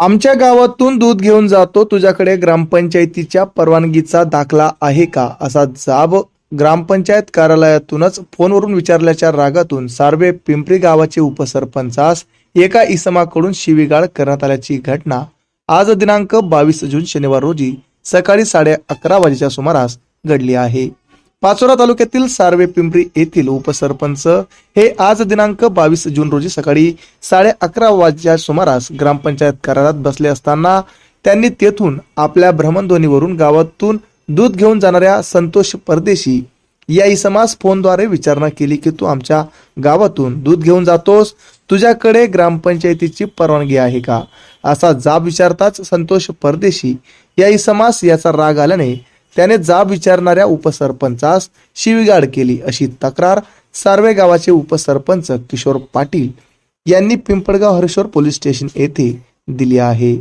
आमच्या गावातून दूध घेऊन जातो. तुझ्याकडे ग्रामपंचायतीच्या परवानगीचा दाखला आहे का? असा जाब ग्रामपंचायत कार्यालयातूनच फोनवरून विचारल्याच्या रागातून सार्वे पिंपरी गावाचे उपसरपंचास एका इसमाकडून शिवीगाळ करण्यात आल्याची घटना आज दिनांक बावीस जून शनिवार रोजी सकाळी साडे अकरा वाजेच्या सुमारास घडली आहे. पाचोरा तालुक्यातील सार्वे पिंपरी येथील उपसरपंच हे आज दिनांक बावीस जून रोजी सकाळी साडे अकरा वाजच्या सुमारास ग्रामपंचायत करारात बसले असताना त्यांनी तेथून आपल्या भ्रमणध्वनीवरून गावातून दूध घेऊन जाणाऱ्या संतोष परदेशी या इसमास फोनद्वारे विचारणा केली की तू आमच्या गावातून दूध घेऊन जातोस. तुझ्याकडे ग्रामपंचायतीची परवानगी आहे का? असा जाब विचारताच संतोष परदेशी या इसमास याचा राग आल्याने त्याने जाब विचारणाऱ्या उपसरपंचास शिवीगाळ केली अशी तक्रार सार्वे गावाचे उपसरपंच किशोर पाटील यांनी पिंपळगाव हरेश्वर पोलीस स्टेशन येथे दिली आहे.